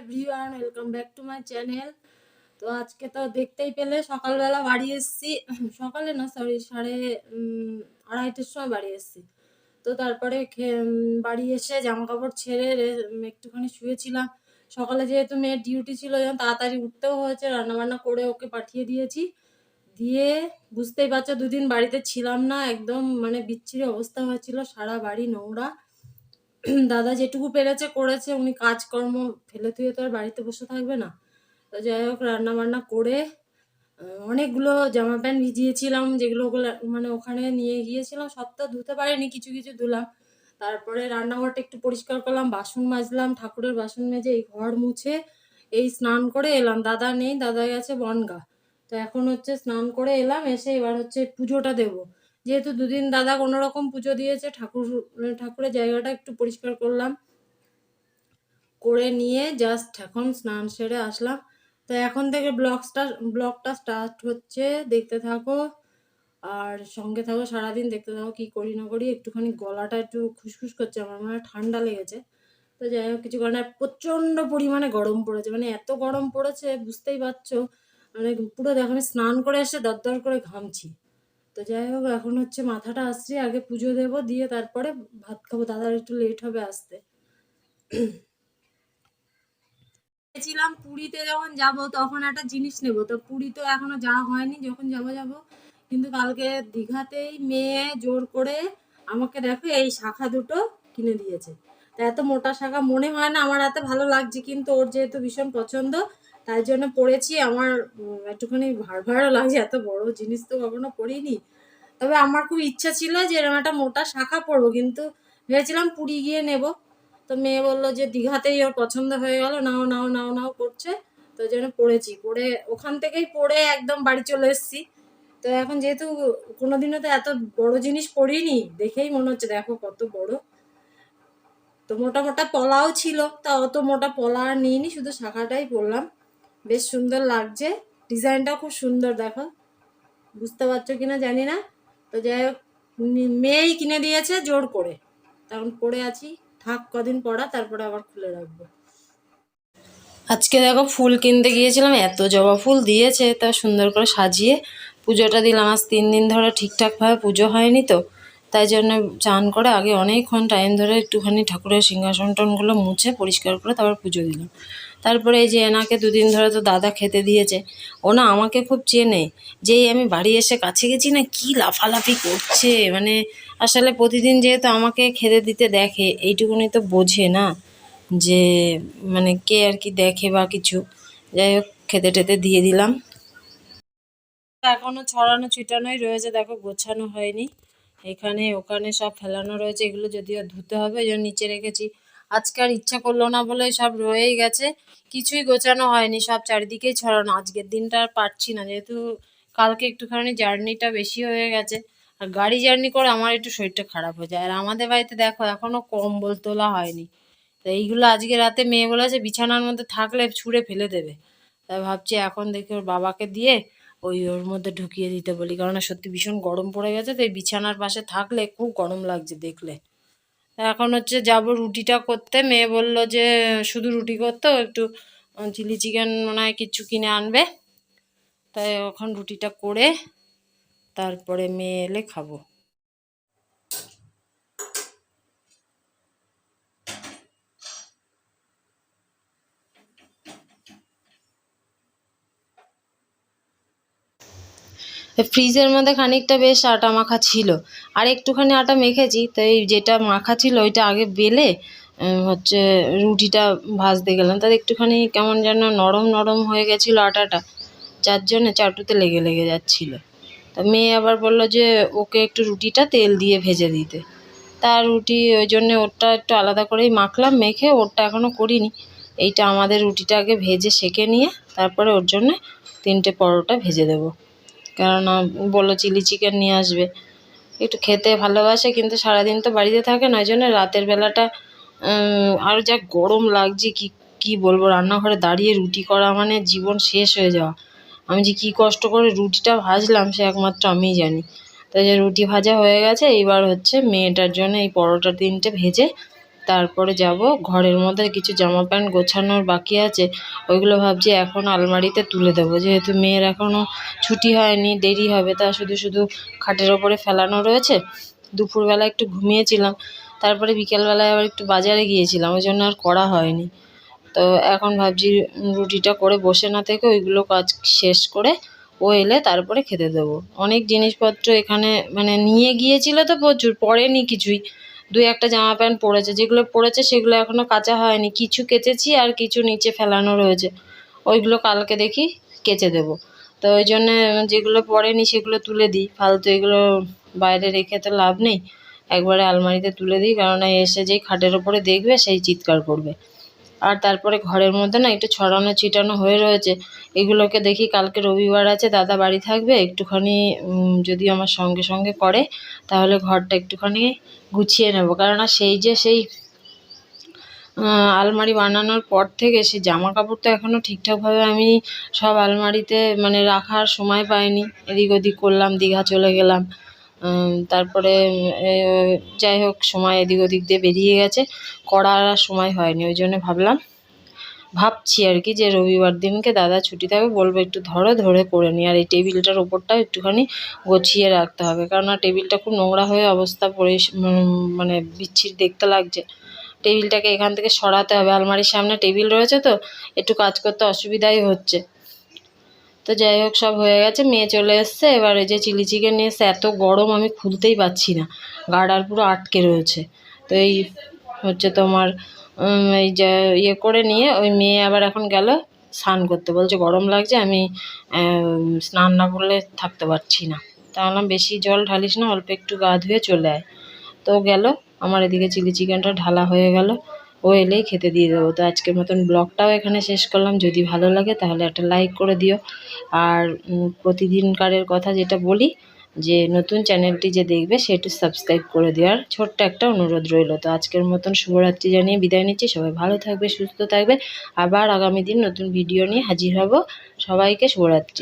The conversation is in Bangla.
Everyone welcome back to my channel তো আজকে তো দেখতেই পেলে, সকালবেলা বাড়ি এসেছি। সকালে না সরি সাড়ে আড়াইটের সময় বাড়ি এসেছি। তো তারপরে বাড়ি এসে জামা কাপড় ছেড়ে একটুখানি শুয়েছিলাম। সকালে যেহেতু মেয়ের ডিউটি ছিল যেন তাড়াতাড়ি উঠতেও হয়েছে, রান্নাবান্না করে ওকে পাঠিয়ে দিয়েছি। দিয়ে বুঝতেই পারছ, দুদিন বাড়িতে ছিলাম না, একদম মানে বিচ্ছিরি অবস্থা হয়েছিল, সারা বাড়ি নোংরা। দাদা যেটুকু পেরেছে, করেছে, উনি কাজকর্ম ফেলে থুয়ে তো আর বাড়িতে বসে থাকবে না। তো যাই হোক রান্না বান্না করে অনেকগুলো জামা প্যান্ট ভিজিয়েছিলাম, যেগুলো মানে ওখানে নিয়ে গিয়েছিলাম সব তো ধুতে পারিনি, কিছু কিছু ধুলাম। তারপরে রান্নাঘরটা একটু পরিষ্কার করলাম, বাসন মাজলাম, ঠাকুরের বাসন মেজে এই ঘর মুছে এই স্নান করে এলাম। দাদা নেই, দাদা গেছে বনগা। তো এখন হচ্ছে স্নান করে এলাম, এসে এবার হচ্ছে পুজোটা দেব। যেহেতু দুদিন দাদা কোনো রকম পুজো দিয়েছে, ঠাকুর, ঠাকুরের জায়গাটা একটু পরিষ্কার করলাম। করে নিয়ে জাস্ট এখন স্নান সেরে আসলাম। তো এখন থেকে ব্লগসটা, ব্লগটা স্টার্ট হচ্ছে, দেখতে থাকো। আর সঙ্গে থাকো, সারাদিন দেখতে থাকো কি করি না করি। একটুখানি গলাটা একটু খুসখুস করছে, আমার মনে হয় ঠান্ডা লেগেছে। তো যাই হোক, কিছু কারণে প্রচণ্ড পরিমাণে গরম পড়েছে মানে এত গরম পড়েছে, বুঝতেই পারছ। মানে পুরো দেখো, আমি স্নান করে এসে দরদর করে ঘামছি। তো যাই হোক, এখন হচ্ছে মাথাটা আসছি, আগে পুজো দেবো, দিয়ে তারপরে ভাত খাব। দাদার একটু লেট হবে আসতে। গেছিলাম পুরীতে যখন যাব তখন একটা জিনিস নেব। তো পুরী তো এখনও যাওয়া হয়নি, যখন যাব যাব। কিন্তু কালকে দীঘাতেই মেয়ে জোর করে আমাকে দেখো, এই শাখা দুটো কিনে দিয়েছে। তা এত মোটা শাখা মনে হয় না আমার এত ভালো লাগছে, কিন্তু ওর যেহেতু ভীষণ পছন্দ তাই জন্য পড়েছি। আমার একটুখানি ভার ভারও লাগছে এত বড় জিনিস তো কখনো পড়িনি। তবে আমার খুব ইচ্ছা ছিল যে এরকম একটা মোটা শাখা পরবো কিন্তু ভেবেছিলাম পুরী গিয়ে নেব। তো মেয়ে বলল যে দীঘাতেই ওর পছন্দ হয়ে গেল, নাও নাও নাও নাও করছে। তো জন্য পড়েছি। পড়ে ওখান থেকেই পড়ে একদম বাড়ি চলে এসেছি। তো এখন যেহেতু কোনোদিনও তো এত বড় জিনিস পড়িনি, দেখেই মনে হচ্ছে দেখো কত বড়। তো মোটা মোটা পলাও ছিল, তা অত মোটা পলা আর নিইনি, শুধু শাখাটাই পরলাম বেশ সুন্দর লাগছে। ডিজাইনটাও খুব সুন্দর, দেখো। বুঝতে পারছ কিনা জানি না। তো যাই হোক মেয়েই কিনে দিয়েছে জোর করে। তখন পরে আছি। থাক, কদিন পড়া, তারপরে আবার খুলে রাখব। আজকে দেখো ফুল কিনতে গিয়েছিলাম, এত জবা ফুল দিয়েছে, তা সুন্দর করে সাজিয়ে পুজোটা দিলাম। আজ তিন দিন ধরে ঠিকঠাকভাবে পুজো হয়নি তো। তাই জন্য চান করে আগে অনেকক্ষণ টাইম ধরে একটুখানি ঠাকুরের সিংহাসন টনগুলো মুছে পরিষ্কার করে তারপর পুজো দিলাম। তারপরে এই যে এনাকে দুদিন ধরে তো দাদা খেতে দিয়েছে, ওনা আমাকে খুব চেনে যেই আমি বাড়ি এসে কাছে গেছি না, কি লাফালাফি করছে? মানে আসলে প্রতিদিন যেহেতু আমাকে খেতে দিতে দেখে, এইটুকুনি তো বোঝে না যে মানে কে আর কি দেখে বা কিছু। যাই হোক, খেতে টেতে দিয়ে দিলাম। এখনও ছড়ানো ছিটানোই রয়েছে, দেখো গোছানো হয়নি। এখানে, ওখানে সব ফেলানো রয়েছে। এগুলো যদিও ধুতে হবে জন্য নিচে রেখেছি। আজকে আর ইচ্ছা করল না বলে সব রয়েই গেছে। কিছুই গোছানো হয়নি, সব চারিদিকেই ছড়ানো। আজকের দিনটা আর পারছি না, যেহেতু কালকে একটুখানি জার্নিটা বেশি হয়ে গেছে। আর গাড়ি জার্নি করে আমার একটু শরীরটা খারাপ হয়ে যায়। আর আমাদের বাড়িতে দেখো, এখনও কম্বল তোলা হয়নি। তো এইগুলো আজকে রাতে মেয়ে বলেছে, বিছানার মধ্যে থাকলে ছুঁড়ে ফেলে দেবে। তাই ভাবছি এখন দেখি ওর বাবাকে দিয়ে ওই ওর মধ্যে ঢুকিয়ে দিতে বলি। কারণ সত্যি ভীষণ গরম পড়ে গেছে তো এই বিছানার পাশে থাকলে খুব গরম লাগছে দেখলে। এখন হচ্ছে যাব রুটিটা করতে। মেয়ে বলল যে, শুধু রুটি করতে, একটু চিলি চিকেন মনে হয় কিছু কিনে আনবে। তাই ওখান রুটিটা করে তারপরে মেয়ে এলে খাব। ফ্রিজের মধ্যে খানিকটা বেশ আটা মাখা ছিল। আর একটুখানি আটা মেখেছি, তো এই যেটা মাখা ছিল ওইটা আগে বেলে হচ্ছে রুটিটা ভাজতে গেলাম। তাতে একটুখানি কেমন যেন নরম নরম হয়ে গেছিল আটাটা, যার জন্য চাটুতে লেগে লেগে যাচ্ছিল। তা মেয়ে আবার বলল যে ওকে একটু রুটিটা তেল দিয়ে ভেজে দিতে। তার রুটি ওই জন্যে ওরটা একটু আলাদা করেই মাখলাম, মেখে ওরটা এখনও করিনি। এইটা আমাদের রুটিটা আগে ভেজে সেঁকে নিয়ে, তারপরে ওর জন্যে তিনটে পরোটা ভেজে দেবো। কেননা বলল চিলি চিকেন নিয়ে আসবে। একটু খেতে ভালোবাসে, কিন্তু সারাদিন তো বাড়িতে থাকে না ওই জন্য রাতের বেলাটা আর যা গরম লাগছে, কি কি বলব, রান্নাঘরে দাঁড়িয়ে রুটি করা মানে জীবন শেষ হয়ে যাওয়া। আমি যে কী কষ্ট করে রুটিটা ভাজলাম, সে একমাত্র আমিই জানি। তাই যে রুটি ভাজা হয়ে গেছে, এইবার হচ্ছে মেয়েটার জন্য এই পরোটা তিনটে ভেজে তারপরে যাব। ঘরের মধ্যে কিছু জামা প্যান্ট গোছানোর বাকি আছে। ওইগুলো ভাবছি এখন আলমারিতে তুলে দেবো। যেহেতু মেয়ের এখনও ছুটি হয়নি, দেরি হবে। তা শুধু শুধু খাটের ওপরে ফেলানো রয়েছে। দুপুরবেলা একটু ঘুমিয়েছিলাম। তারপরে বিকেলবেলায় আবার একটু বাজারে গিয়েছিলাম। ওই জন্য আর করা হয়নি। তো এখন ভাবছি রুটিটা করে বসে না থেকে ওইগুলো কাজ শেষ করে ও এলে তারপরে খেতে দেবো। অনেক জিনিসপত্র এখানে মানে নিয়ে গিয়েছিল তো প্রচুর পরেনি কিছুই। দুই একটা জামা প্যান্ট পড়েছে যেগুলো পড়েছে সেগুলো এখনও কাঁচা হয়নি। কিছু কেচেছি আর কিছু নিচে ফেলানো রয়েছে। ওইগুলো কালকে দেখি কেচে দেব। তো ওই জন্যে যেগুলো পড়েনি সেগুলো তুলে দিই। ফালতু এগুলো বাইরে রেখে তো লাভ নেই। একবারে আলমারিতে তুলে দিই, কেননা এসে যেই খাটের ওপরে দেখবে সেই চিৎকার করবে। আর তারপরে ঘরের মধ্যে না একটু ছড়ানো ছিটানো হয়ে রয়েছে। এগুলোকে দেখি কালকে রবিবার আছে, দাদা বাড়ি থাকবে, একটুখানি যদি আমার সঙ্গে সঙ্গে করে, তাহলে ঘরটা একটুখানি গুছিয়ে নেব। কেননা সেই যে সেই আলমারি বানানোর পর থেকে সেই জামা কাপড় তো এখনও ঠিকঠাকভাবে আমি সব আলমারিতে মানে রাখার সময় পাইনি। এদিক ওদিক করলাম, দীঘা চলে গেলাম। তারপরে যাই হোক, সময় এদিক ওদিক দিয়ে বেরিয়ে গেছে। করার আর সময় হয়নি, ওই জন্য ভাবলাম, ভাবছি আর কি যে রবিবার দিনকে দাদা ছুটি থাকবে, বলব একটু ধরো, ধরে করে নিই আর এই টেবিলটার ওপরটাও একটুখানি গুছিয়ে রাখতে হবে কেননা টেবিলটা খুব নোংরা হয়ে অবস্থা পরি মানে বিচ্ছির দেখতে লাগছে। টেবিলটাকে এখান থেকে সরাতে হবে, আলমারির সামনে টেবিল রয়েছে তো, একটু কাজ করতে অসুবিধাই হচ্ছে। তো যাই হোক, সব হয়ে গেছে, মেয়ে চলে এসছে। এবার এই যে চিলি চিকেন নিয়ে এসছে, এত গরম আমি খুলতেই পাচ্ছি না। গার্ডার পুরো আটকে রয়েছে। তো এই হচ্ছে তোমার এই যে ইয়ে করে নিয়ে ওই মেয়ে আবার এখন গেল স্নান করতে। বলছে গরম লাগছে, আমি স্নান না করলে থাকতে পারছি না। তা বললাম, বেশি জল ঢালিস না, অল্প একটু গা ধুয়ে চলে আয়। তো গেল, আমার এদিকে চিলি চিকেনটা ঢালা হয়ে গেল। ও এলেই খেতে দিয়ে দেবো। তো আজকের মতন ব্লগটাও এখানে শেষ করলাম। যদি ভালো লাগে তাহলে একটা লাইক করে দিও। আর প্রতিদিনকারের কথা যেটা বলি, যে নতুন চ্যানেলটি যে দেখবে সে একটু সাবস্ক্রাইব করে দেওয়ার ছোট্ট একটা অনুরোধ রইল। তো আজকের মতন শুভরাত্রি জানিয়ে বিদায় নিচ্ছি। সবাই ভালো থাকবে, সুস্থ থাকবে। আবার আগামী দিন নতুন ভিডিও নিয়ে হাজির হব। সবাইকে শুভরাত্রি।